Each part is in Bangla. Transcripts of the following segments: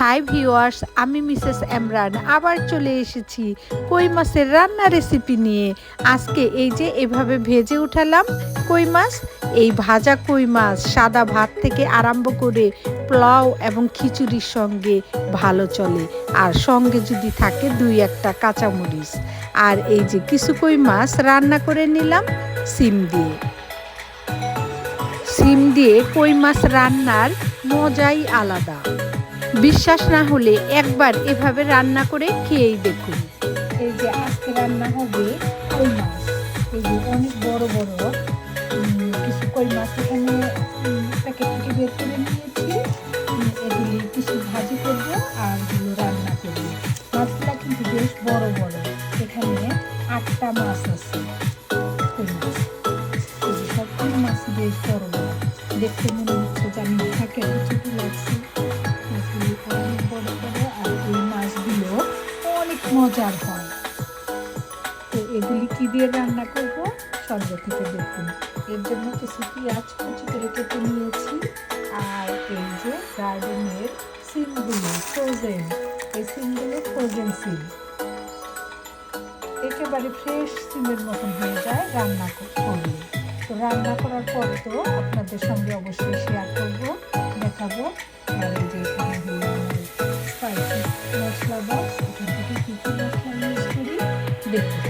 হাই ভিউয়ার্স আমি মিসেস এমরান আবার চলে এসেছি কই মাছের রান্না রেসিপি নিয়ে। আজকে এই যে এভাবে ভেজে উঠালাম কই মাছ, এই ভাজা কই মাছ, সাদা ভাত থেকে আরম্ভ করে পোলাও এবং খিচুড়ির সঙ্গে ভালো চলে, আর সঙ্গে যদি থাকে দুই একটা কাঁচামরিচ। আর এই যে কিছু কই মাছ রান্না করে নিলাম, সিম দিয়ে। সিম দিয়ে কই মাছ রান্নার মজাই আলাদা। বিশ্বাস না হলে একবার এভাবে রান্না করে খেয়েই দেখুন। এই যে আজকে রান্না হবে কই মাছ? এই যে অনেক বড় বড় কিছু কই মাছ এখানে প্যাকেট থেকে বের করে নিয়েছি। এগুলি কিছু ভাজি করব আর রান্না করব। মাছগুলা কিন্তু বেশ বড় বড়। মজার হয়। তো এগুলি কী দিয়ে রান্না করব? সঙ্গে থেকে দেখুন। এর জন্য কিছু পেঁয়াজ কুচি করে কেটে নিয়েছি আর এই যে গার্ডেনের সিমগুলো ফ্রোজেন এই সিমগুলো ফ্রোজেন সিম। একেবারে ফ্রেশ সিমের মতন হয়ে যায় রান্না কর- করলে। তো রান্না করার পর তো আপনাদের সঙ্গে অবশ্যই শেয়ার করব, দেখাবো। যে এখানে স্পাইসি মশলা বা এখান থেকে কী কী মশলা ইউজ করি? দেখতে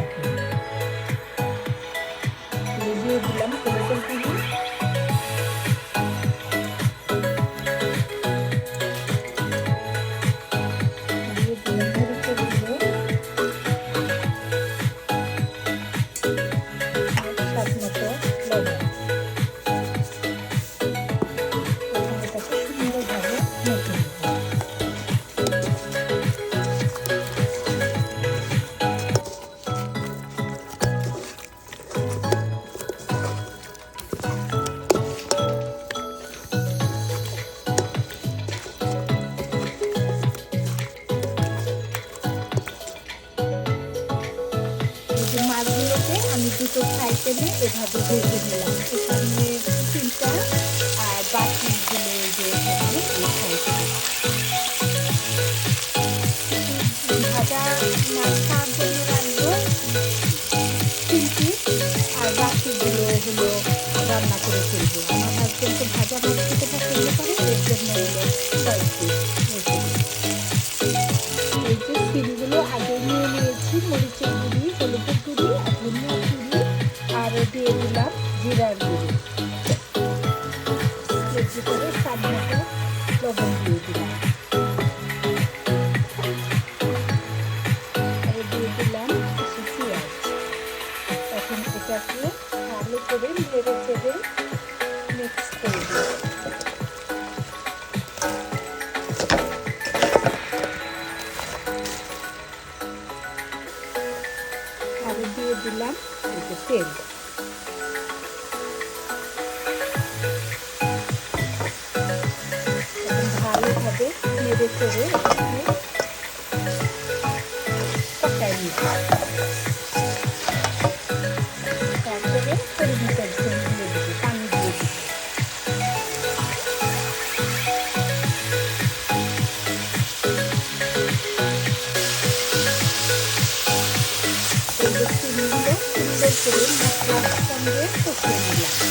যে মাছগুলোকে আমি দুটো ফ্রাই প্যানে এভাবে ভেজে নিলাম। এখানে তিনটা আর বাকিগুলো যে হলো রান্না করে আমার ভাজা খেতে এর জন্য জিরার গুঁড়ি এর ভিতরে স্বাদ মতো লবণ দিয়ে দিলাম দিয়ে দিলাম কিছু পেঁয়াজ এখন এটাকে ভালো করে নেড়ে চেড়ে মিক্স করে দিই দিয়ে দিলাম তেল। ভালোভাবে নেড়ে চেড়ে পকাই নিতে তারপরে জন্য দিয়ে দেবো, পানি দিয়ে চিনিগুলো সুন্দর করে মশলার সঙ্গে কষিয়ে নিলাম।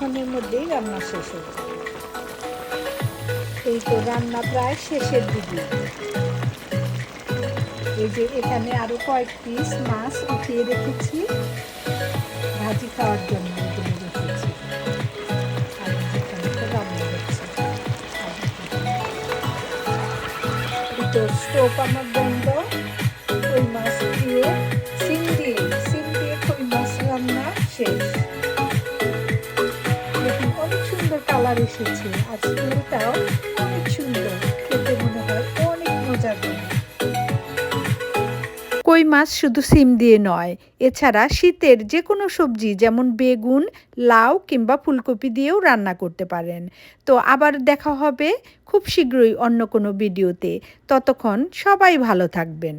কিছুক্ষণের মধ্যেই রান্না শেষ হবে এই তো রান্না প্রায় শেষের দিকে। এই যে এখানে আরও কয়েক পিস মাছ উঠিয়ে রেখেছি। ভাজি খাওয়ার জন্য তো স্টোভ আমার বন্ধ। কই মাছ সুন্দর কালার এসেছে। আর স্মেলটাও অনেক সুন্দর। খেতে মনে হয় অনেক হবে। কই মাছ শুধু সিম দিয়ে নয়, এছাড়া শীতের যে কোনো সবজি যেমন বেগুন, লাউ কিংবা ফুলকপি দিয়েও রান্না করতে পারেন। তো আবার দেখা হবে খুব শীঘ্রই অন্য কোনো ভিডিওতে। ততক্ষণ সবাই ভালো থাকবেন।